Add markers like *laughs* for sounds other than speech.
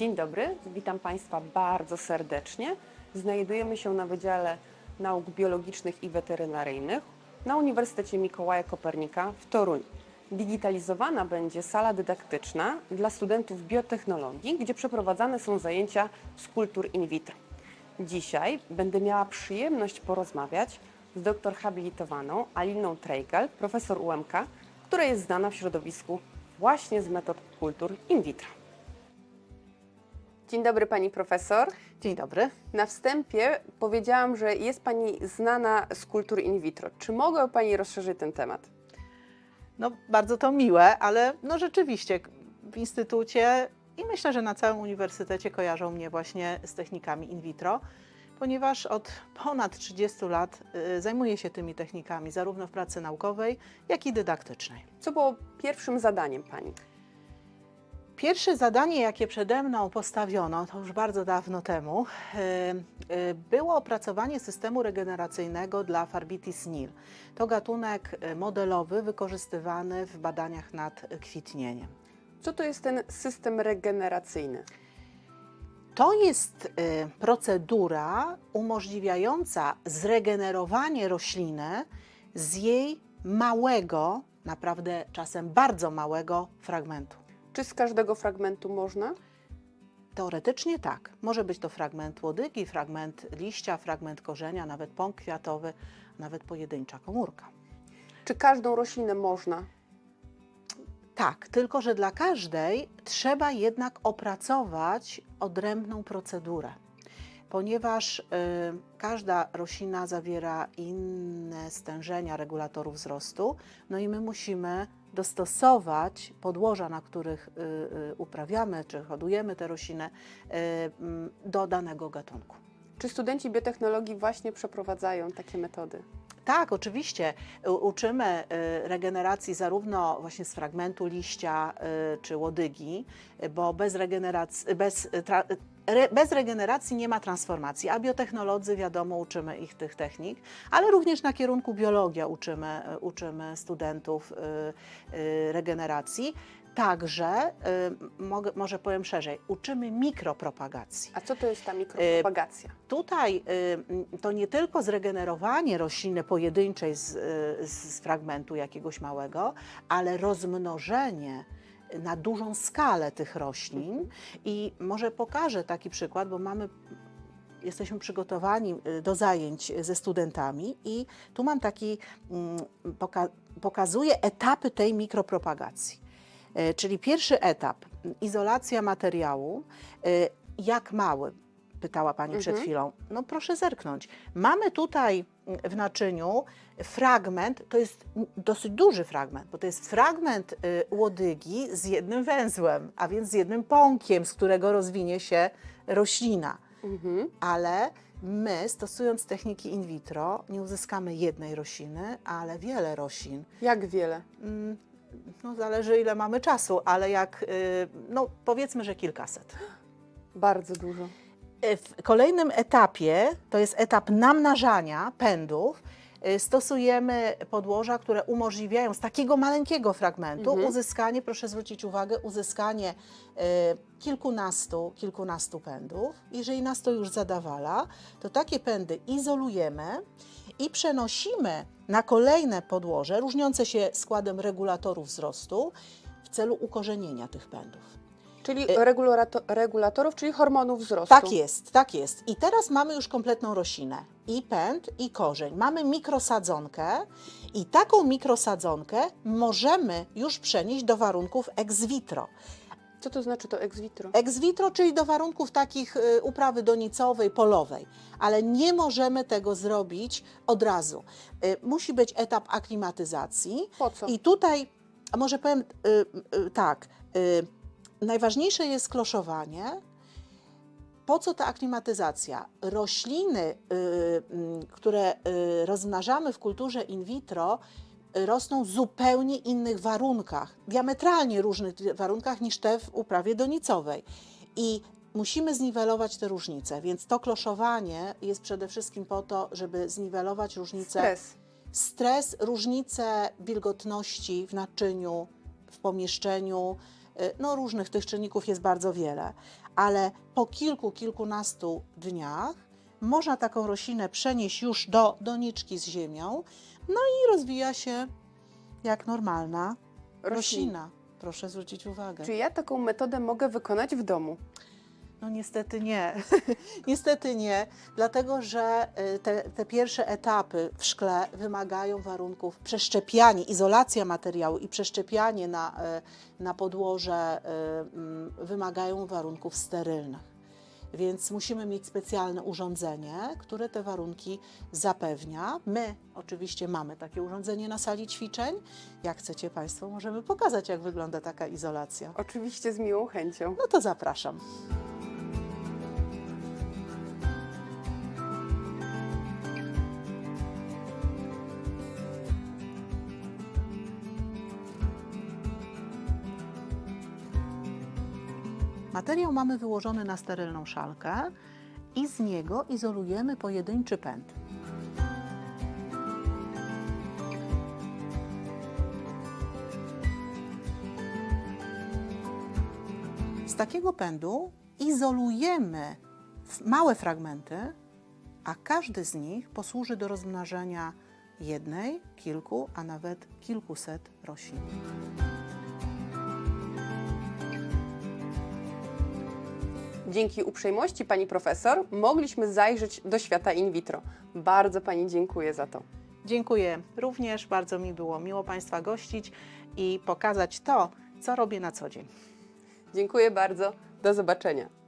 Dzień dobry, witam Państwa bardzo serdecznie. Znajdujemy się na Wydziale Nauk Biologicznych i Weterynaryjnych na Uniwersytecie Mikołaja Kopernika w Toruniu. Digitalizowana będzie sala dydaktyczna dla studentów biotechnologii, gdzie przeprowadzane są zajęcia z kultur in vitro. Dzisiaj będę miała przyjemność porozmawiać z doktor habilitowaną Aliną Trejgal, profesor UMK, która jest znana w środowisku właśnie z metod kultur in vitro. Dzień dobry pani profesor. Dzień dobry. Na wstępie powiedziałam, że jest pani znana z kultur in vitro. Czy mogę pani rozszerzyć ten temat? No, bardzo to miłe, ale no rzeczywiście w instytucie i myślę, że na całym uniwersytecie kojarzą mnie właśnie z technikami in vitro, ponieważ od ponad 30 lat y, zajmuję się tymi technikami zarówno w pracy naukowej, jak i dydaktycznej. Co było pierwszym zadaniem pani? Pierwsze zadanie, jakie przede mną postawiono, to już bardzo dawno temu, y, y, było opracowanie systemu regeneracyjnego dla Farbitis nil. To gatunek y, modelowy wykorzystywany w badaniach nad kwitnieniem. Co to jest ten system regeneracyjny? To jest procedura umożliwiająca zregenerowanie rośliny z jej małego, naprawdę czasem bardzo małego fragmentu. Czy z każdego fragmentu można? Teoretycznie tak. Może być to fragment łodygi, fragment liścia, fragment korzenia, nawet pąk kwiatowy, nawet pojedyncza komórka. Czy każdą roślinę można? Tak, tylko że dla każdej trzeba jednak opracować odrębną procedurę, ponieważ y, każda roślina zawiera inne stężenia regulatorów wzrostu, no i my musimy dostosować podłoża, na których y, y, uprawiamy czy hodujemy te rośliny, mm, do danego gatunku. Czy studenci biotechnologii właśnie przeprowadzają takie metody? Tak, oczywiście. Uczymy regeneracji zarówno właśnie z fragmentu liścia czy łodygi, bo bez regeneracji, bez, tra, re, bez regeneracji nie ma transformacji, a biotechnolodzy, wiadomo, uczymy ich tych technik, ale również na kierunku biologia uczymy, y, uczymy studentów y, y, regeneracji. Także, y, mogę, może powiem szerzej, uczymy mikropropagacji. A co to jest ta mikropropagacja? Tutaj y, to nie tylko zregenerowanie rośliny pojedynczej z, y, z fragmentu jakiegoś małego, ale rozmnożenie na dużą skalę tych roślin. I może pokażę taki przykład, bo mamy. Jesteśmy przygotowani y, do zajęć ze studentami, i tu mam taki, mm, poka pokazuję etapy tej mikropropagacji. E, Czyli pierwszy etap, izolacja materiału. Jak mały? Pytała Pani przed Mhm. chwilą. No proszę zerknąć. Mamy tutaj mm, w naczyniu fragment, to jest dosyć duży fragment, bo to jest fragment y, łodygi z jednym węzłem, a więc z jednym pąkiem, z którego rozwinie się roślina. Mhm. Ale my, stosując techniki in vitro, nie uzyskamy jednej rośliny, ale wiele roślin. Jak wiele? Mm, No, zależy ile mamy czasu, ale jak, y, no powiedzmy, że kilkaset. Bardzo dużo. E, W kolejnym etapie, to jest etap namnażania pędów, y, stosujemy podłoża, które umożliwiają z takiego maleńkiego fragmentu Mhm. uzyskanie, proszę zwrócić uwagę, uzyskanie y, kilkunastu, kilkunastu pędów. Jeżeli nas to już zadawala, to takie pędy izolujemy i przenosimy na kolejne podłoże, różniące się składem regulatorów wzrostu, w celu ukorzenienia tych pędów. Czyli regulato- regulatorów, czyli hormonów wzrostu. Tak jest, tak jest. I teraz mamy już kompletną roślinę. I pęd, i korzeń. Mamy mikrosadzonkę i taką mikrosadzonkę możemy już przenieść do warunków ex vitro. Co to znaczy to ex vitro? Ex vitro, czyli do warunków takich y, uprawy donicowej, polowej. Ale nie możemy tego zrobić od razu. Y, Musi być etap aklimatyzacji. Po co? I tutaj, a może powiem y, tak, najważniejsze jest kloszowanie. Po co ta aklimatyzacja? Rośliny, y, mm, które y, rozmnażamy w kulturze in vitro, y, rosną w zupełnie innych warunkach, diametralnie różnych warunkach niż te w uprawie donicowej. I musimy zniwelować te różnice, więc to kloszowanie jest przede wszystkim po to, żeby zniwelować różnice Stres. stres, różnice wilgotności w naczyniu, w pomieszczeniu, no różnych tych czynników jest bardzo wiele. ale po kilku, kilkunastu dniach można taką roślinę przenieść już do doniczki z ziemią, no i rozwija się jak normalna roślina. Proszę zwrócić uwagę. Czy ja taką metodę mogę wykonać w domu? No niestety nie. *laughs* niestety nie, dlatego że y, te, te pierwsze etapy w szkle wymagają warunków przeszczepiania, izolacja materiału i przeszczepianie na, y, na podłoże y, mm, wymagają warunków sterylnych. Więc musimy mieć specjalne urządzenie, które te warunki zapewnia. My oczywiście mamy takie urządzenie na sali ćwiczeń. Jak chcecie Państwo, możemy pokazać, jak wygląda taka izolacja. Oczywiście z miłą chęcią. No to zapraszam. Materiał mamy wyłożony na sterylną szalkę i z niego izolujemy pojedynczy pęd. Z takiego pędu izolujemy małe fragmenty, a każdy z nich posłuży do rozmnażania jednej, kilku, a nawet kilkuset roślin. Dzięki uprzejmości pani profesor mogliśmy zajrzeć do świata in vitro. Bardzo pani dziękuję za to. Dziękuję również, bardzo mi było miło Państwa gościć i pokazać to, co robię na co dzień. Dziękuję bardzo. Do zobaczenia.